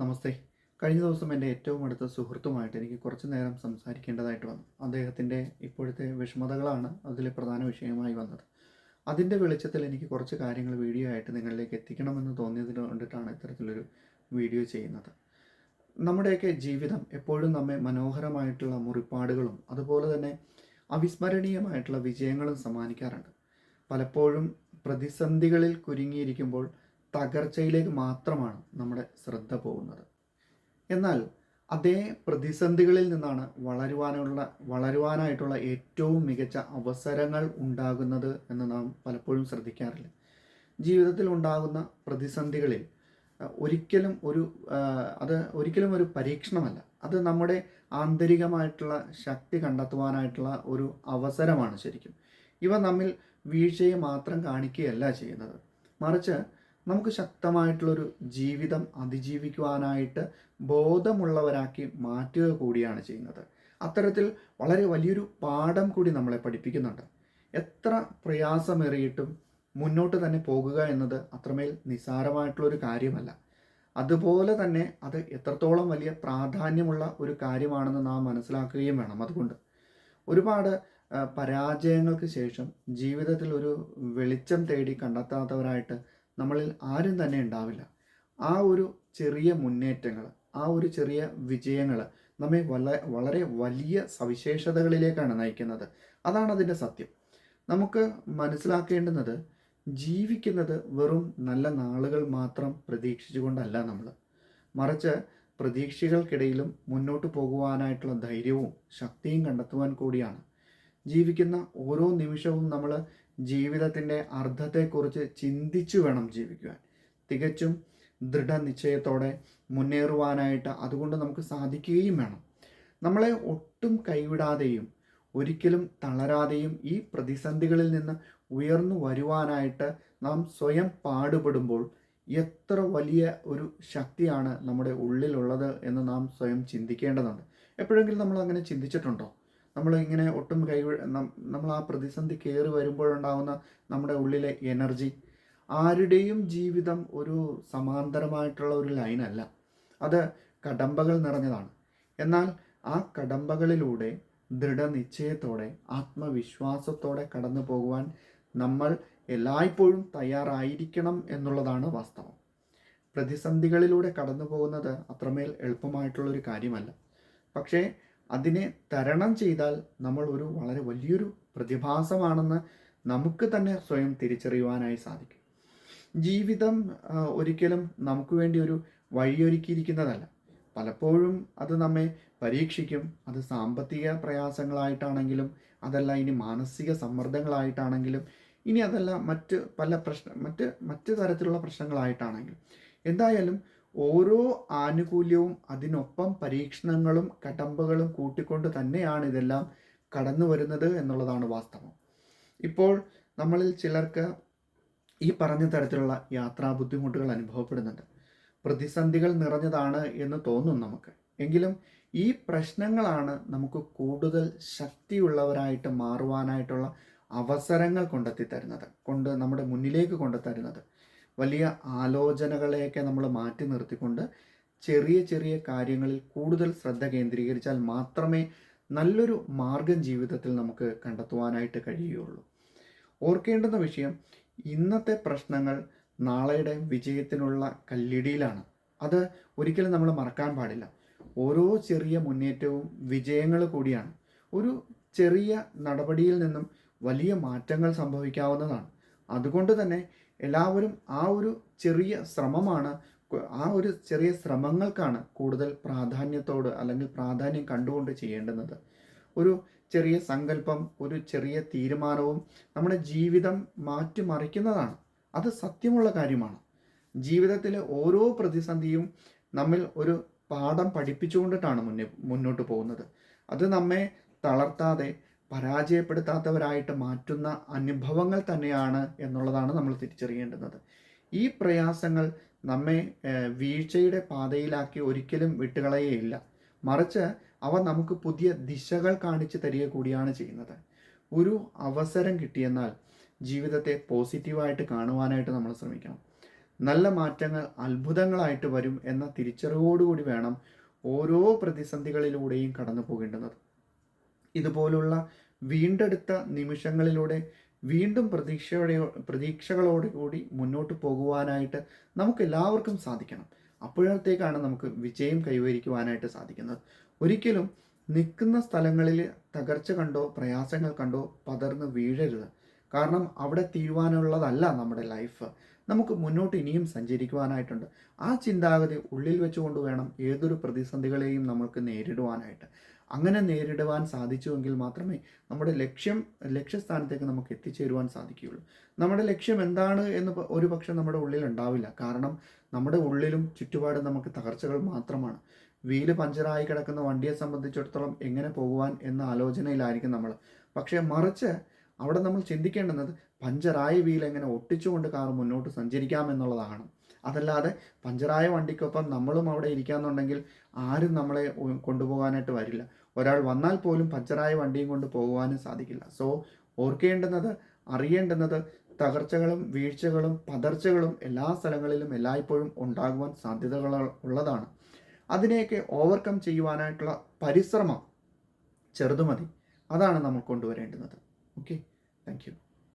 നമസ്തേ. കഴിഞ്ഞ ദിവസം എന്റെ ഏറ്റവും അടുത്ത സുഹൃത്തുമായിട്ട് എനിക്ക് കുറച്ച് നേരം സംസാരിക്കേണ്ടതായിട്ട് വന്നു. അദ്ദേഹത്തിന്റെ ഇപ്പോഴത്തെ വിഷമതകളാണ് അതിൽ പ്രധാന വിഷയമായി വന്നത്. അതിന്റെ വെളിച്ചത്തിൽ എനിക്ക് കുറച്ച് കാര്യങ്ങൾ വീഡിയോ ആയിട്ട് നിങ്ങളിലേക്ക് എത്തിക്കണമെന്ന് തോന്നിയതിന് കൊണ്ടിട്ടാണ് ഇത്തരത്തിലൊരു വീഡിയോ ചെയ്യുന്നത്. നമ്മുടെയൊക്കെ ജീവിതം എപ്പോഴും നമ്മെ മനോഹരമായിട്ടുള്ള മുറിപ്പാടുകളും അതുപോലെ തന്നെ അവിസ്മരണീയമായിട്ടുള്ള വിജയങ്ങളും സമ്മാനിക്കാറുണ്ട്. പലപ്പോഴും പ്രതിസന്ധികളിൽ കുരുങ്ങിയിരിക്കുമ്പോൾ തകർച്ചയിലേക്ക് മാത്രമാണ് നമ്മുടെ ശ്രദ്ധ പോകുന്നത്. എന്നാൽ അതേ പ്രതിസന്ധികളിൽ നിന്നാണ് വളരുവാനുള്ള വളരുവാനായിട്ടുള്ള ഏറ്റവും മികച്ച അവസരങ്ങൾ ഉണ്ടാകുന്നത് എന്ന് നാം പലപ്പോഴും ശ്രദ്ധിക്കാറില്ല. ജീവിതത്തിൽ ഉണ്ടാകുന്ന പ്രതിസന്ധികളിൽ ഒരിക്കലും ഒരു അത് ഒരിക്കലും ഒരു പരീക്ഷണമല്ല. അത് നമ്മുടെ ആന്തരികമായിട്ടുള്ള ശക്തി കണ്ടെത്തുവാനായിട്ടുള്ള ഒരു അവസരമാണ് ശരിക്കും. ഇവ നമ്മിൽ വീഴ്ചയെ മാത്രം കാണിക്കുകയല്ല ചെയ്യുന്നത്. മറിച്ച് നമുക്ക് ശക്തമായിട്ടുള്ളൊരു ജീവിതം അതിജീവിക്കുവാനായിട്ട് ബോധമുള്ളവരാക്കി മാറ്റുക കൂടിയാണ് ചെയ്യുന്നത്. അത്തരത്തിൽ വളരെ വലിയൊരു പാഠം കൂടി നമ്മളെ പഠിപ്പിക്കുന്നുണ്ട്. എത്ര പ്രയാസമേറിയിട്ടും മുന്നോട്ട് തന്നെ പോകുക എന്നത് അത്രമേൽ നിസ്സാരമായിട്ടുള്ളൊരു കാര്യമല്ല. അതുപോലെ തന്നെ അത് എത്രത്തോളം വലിയ പ്രാധാന്യമുള്ള ഒരു കാര്യമാണെന്ന് നാം മനസ്സിലാക്കുകയും വേണം അതുകൊണ്ട്. ഒരുപാട് പരാജയങ്ങൾക്ക് ശേഷം ജീവിതത്തിൽ ഒരു വെളിച്ചം തേടി കണ്ടെത്താത്തവരായിട്ട് നമ്മളിൽ ആരും തന്നെ ഉണ്ടാവില്ല. ആ ഒരു ചെറിയ മുന്നേറ്റങ്ങൾ ആ ഒരു ചെറിയ വിജയങ്ങൾ നമ്മെ വള വളരെ വലിയ സവിശേഷതകളിലേക്കാണ് നയിക്കുന്നത്. അതാണ് അതിന്റെ സത്യം. നമുക്ക് മനസ്സിലാക്കേണ്ടുന്നത് ജീവിക്കുന്നത് വെറും നല്ല നാളുകൾ മാത്രം പ്രതീക്ഷിച്ചുകൊണ്ടല്ല നമ്മൾ. മറിച്ച് പ്രതീക്ഷകൾക്കിടയിലും മുന്നോട്ട് പോകുവാനായിട്ടുള്ള ധൈര്യവും ശക്തിയും കണ്ടെത്തുവാൻ കൂടിയാണ്. ജീവിക്കുന്ന ഓരോ നിമിഷവും നമ്മൾ ജീവിതത്തിന്റെ അർത്ഥത്തെക്കുറിച്ച് ചിന്തിച്ചു വേണം ജീവിക്കുവാൻ. തികച്ചും ദൃഢനിശ്ചയത്തോടെ മുന്നേറുവാനായിട്ട് അതുകൊണ്ട് നമുക്ക് സാധിക്കുകയും വേണം. നമ്മളെ ഒട്ടും കൈവിടാതെയും ഒരിക്കലും തളരാതെയും ഈ പ്രതിസന്ധികളിൽ നിന്ന് ഉയർന്നു വരുവാനായിട്ട് നാം സ്വയം പാടുപെടുമ്പോൾ എത്ര വലിയ ഒരു ശക്തിയാണ് നമ്മുടെ ഉള്ളിലുള്ളത് എന്ന് നാം സ്വയം ചിന്തിക്കേണ്ടതുണ്ട്. എപ്പോഴെങ്കിലും നമ്മൾ അങ്ങനെ ചിന്തിച്ചിട്ടുണ്ടോ? നമ്മൾ ഇങ്ങനെ ഒട്ടും കൈ നമ്മൾ ആ പ്രതിസന്ധി കയറി വരുമ്പോഴുണ്ടാകുന്ന നമ്മുടെ ഉള്ളിലെ എനർജി ആരുടെയും ജീവിതം ഒരു സമാന്തരമായിട്ടുള്ള ഒരു ലൈനല്ല. അത് കടമ്പകൾ നിറഞ്ഞതാണ്. എന്നാൽ ആ കടമ്പകളിലൂടെ ദൃഢനിശ്ചയത്തോടെ ആത്മവിശ്വാസത്തോടെ കടന്നു പോകുവാൻ നമ്മൾ എല്ലായ്പ്പോഴും തയ്യാറായിരിക്കണം എന്നുള്ളതാണ് വാസ്തവം. പ്രതിസന്ധികളിലൂടെ കടന്നു പോകുന്നത് അത്രമേൽ എളുപ്പമായിട്ടുള്ളൊരു കാര്യമല്ല. പക്ഷേ അതിനെ തരണം ചെയ്താൽ നമ്മൾ ഒരു വളരെ വലിയൊരു പ്രതിഭാസമാണെന്ന് നമുക്ക് തന്നെ സ്വയം തിരിച്ചറിയുവാനായി സാധിക്കും. ജീവിതം ഒരിക്കലും നമുക്ക് വേണ്ടി ഒരു വഴിയൊരുക്കിയിരിക്കുന്നതല്ല. പലപ്പോഴും അത് നമ്മെ പരീക്ഷിക്കും. അത് സാമ്പത്തിക പ്രയാസങ്ങളായിട്ടാണെങ്കിലും അതല്ല ഇനി മാനസിക സമ്മർദ്ദങ്ങളായിട്ടാണെങ്കിലും ഇനി അതല്ല മറ്റ് പല പ്രശ്ന മറ്റ് മറ്റ് തരത്തിലുള്ള പ്രശ്നങ്ങളായിട്ടാണെങ്കിലും. എന്തായാലും ഓരോ ആനുകൂല്യവും അതിനൊപ്പം പരീക്ഷണങ്ങളും കടമ്പകളും കൂട്ടിക്കൊണ്ട് തന്നെയാണ് ഇതെല്ലാം കടന്നു വരുന്നത് എന്നുള്ളതാണ് വാസ്തവം. ഇപ്പോൾ നമ്മളിൽ ചിലർക്ക് ഈ പറഞ്ഞ തരത്തിലുള്ള യാത്രാ ബുദ്ധിമുട്ടുകൾ അനുഭവപ്പെടുന്നുണ്ട്. പ്രതിസന്ധികൾ നിറഞ്ഞതാണ് എന്ന് തോന്നും നമുക്ക്. എങ്കിലും ഈ പ്രശ്നങ്ങളാണ് നമുക്ക് കൂടുതൽ ശക്തിയുള്ളവരായിട്ട് മാറുവാനായിട്ടുള്ള അവസരങ്ങൾ കൊണ്ടെത്തി തരുന്നത് കൊണ്ട് നമ്മുടെ മുന്നിലേക്ക് കൊണ്ടുതരുന്നത് വലിയ ആലോചനകളെയൊക്കെ നമ്മൾ മാറ്റി നിർത്തിക്കൊണ്ട് ചെറിയ ചെറിയ കാര്യങ്ങളിൽ കൂടുതൽ ശ്രദ്ധ കേന്ദ്രീകരിച്ചാൽ മാത്രമേ നല്ലൊരു മാർഗം ജീവിതത്തിൽ നമുക്ക് കണ്ടെത്തുവാനായിട്ട് കഴിയുകയുള്ളൂ. ഓർക്കേണ്ടുന്ന വിഷയം ഇന്നത്തെ പ്രശ്നങ്ങൾ നാളെയുടെ വിജയത്തിനുള്ള കല്ലിടിയിലാണ്. അത് ഒരിക്കലും നമ്മൾ മറക്കാൻ പാടില്ല. ഓരോ ചെറിയ മുന്നേറ്റവും വിജയങ്ങൾ കൂടിയാണ്. ഒരു ചെറിയ നടപടിയിൽ നിന്നും വലിയ മാറ്റങ്ങൾ സംഭവിക്കാവുന്നതാണ്. അതുകൊണ്ട് തന്നെ എല്ലാവരും ആ ഒരു ചെറിയ ശ്രമമാണ് ആ ഒരു ചെറിയ ശ്രമങ്ങൾക്കാണ് കൂടുതൽ പ്രാധാന്യത്തോട് അല്ലെങ്കിൽ പ്രാധാന്യം കണ്ടുകൊണ്ട് ചെയ്യേണ്ടുന്നത്. ഒരു ചെറിയ സങ്കല്പം ഒരു ചെറിയ തീരുമാനവും നമ്മുടെ ജീവിതം മാറ്റിമറിക്കുന്നതാണ്. അത് സത്യമുള്ള കാര്യമാണ്. ജീവിതത്തിലെ ഓരോ പ്രതിസന്ധിയും നമ്മിൽ ഒരു പാഠം പഠിപ്പിച്ചുകൊണ്ടിട്ടാണ് മുന്നേ മുന്നോട്ട് പോകുന്നത്. അത് നമ്മെ തളർത്താതെ പരാജയപ്പെടുത്താത്തവരായിട്ട് മാറ്റുന്ന അനുഭവങ്ങൾ തന്നെയാണ് എന്നുള്ളതാണ് നമ്മൾ തിരിച്ചറിയേണ്ടുന്നത്. ഈ പ്രയാസങ്ങൾ നമ്മെ വീഴ്ചയുടെ പാതയിലാക്കി ഒരിക്കലും വിട്ടുകളയുകയില്ല മറിച്ച് അവ നമുക്ക് പുതിയ ദിശകൾ കാണിച്ചു തരിക കൂടിയാണ് ചെയ്യുന്നത്. ഒരു അവസരം കിട്ടിയെന്നാൽ ജീവിതത്തെ പോസിറ്റീവായിട്ട് കാണുവാനായിട്ട് നമ്മൾ ശ്രമിക്കണം. നല്ല മാറ്റങ്ങൾ അത്ഭുതങ്ങളായിട്ട് വരും എന്ന തിരിച്ചറിവോടുകൂടി വേണം ഓരോ പ്രതിസന്ധികളിലൂടെയും കടന്നു പോകേണ്ടുന്നത് ഇതുപോലുള്ള വീണ്ടെടുത്ത നിമിഷങ്ങളിലൂടെ വീണ്ടും പ്രതീക്ഷയോടെ പ്രതീക്ഷകളോട് കൂടി മുന്നോട്ട് പോകുവാനായിട്ട് നമുക്ക് എല്ലാവർക്കും സാധിക്കണം. അപ്പോഴത്തേക്കാണ് നമുക്ക് വിജയം കൈവരിക്കുവാനായിട്ട് സാധിക്കുന്നത്. ഒരിക്കലും നിൽക്കുന്ന സ്ഥലങ്ങളിൽ തകർച്ച കണ്ടോ പ്രയാസങ്ങൾ കണ്ടോ പതർന്ന് വീഴരുത്. കാരണം അവിടെ തീരുവാനുള്ളതല്ല നമ്മുടെ ലൈഫ്. നമുക്ക് മുന്നോട്ട് ഇനിയും സഞ്ചരിക്കുവാനായിട്ടുണ്ട്. ആ ചിന്താഗതി ഉള്ളിൽ വെച്ചുകൊണ്ട് വേണം ഏതൊരു പ്രതിസന്ധികളെയും നമുക്ക് നേരിടുവാനായിട്ട്. അങ്ങനെ നേരിടുവാൻ സാധിച്ചുവെങ്കിൽ മാത്രമേ നമ്മുടെ ലക്ഷ്യം ലക്ഷ്യസ്ഥാനത്തേക്ക് നമുക്ക് എത്തിച്ചേരുവാൻ സാധിക്കുകയുള്ളൂ. നമ്മുടെ ലക്ഷ്യം എന്താണ് എന്ന് ഒരു പക്ഷെ നമ്മുടെ ഉള്ളിൽ ഉണ്ടാവില്ല. കാരണം നമ്മുടെ ഉള്ളിലും ചുറ്റുപാടും നമുക്ക് തകർച്ചകൾ മാത്രമാണ്. വീൽ പഞ്ചറായി കിടക്കുന്ന വണ്ടിയെ സംബന്ധിച്ചിടത്തോളം എങ്ങനെ പോകുവാൻ എന്ന ആലോചനയിലായിരിക്കും നമ്മൾ. പക്ഷേ മറിച്ച് അവിടെ നമ്മൾ ചിന്തിക്കേണ്ടുന്നത് പഞ്ചറായ വീൽ എങ്ങനെ ഒട്ടിച്ചുകൊണ്ട് കാർ മുന്നോട്ട് സഞ്ചരിക്കാമെന്നുള്ളതാണ് അതല്ലാതെ പഞ്ചറായ വണ്ടിക്കൊപ്പം നമ്മളും അവിടെ ഇരിക്കാന്നുണ്ടെങ്കിൽ ആരും നമ്മളെ കൊണ്ടുപോകാനായിട്ട് വരില്ല. ഒരാൾ വന്നാൽ പോലും പഞ്ചറായ വണ്ടിയും കൊണ്ട് പോകുവാനും സാധിക്കില്ല. സോ ഓർക്കേണ്ടുന്നത് അറിയേണ്ടുന്നത് തകർച്ചകളും വീഴ്ചകളും പതർച്ചകളും എല്ലാ സ്ഥലങ്ങളിലും എല്ലായ്പ്പോഴും ഉണ്ടാകുവാൻ സാധ്യതകൾ ഉള്ളതാണ്. അതിനെയൊക്കെ ഓവർകം ചെയ്യുവാനായിട്ടുള്ള പരിശ്രമം ചെറുതുമതി. അതാണ് നമ്മൾ കൊണ്ടുവരേണ്ടുന്നത്. Okay thank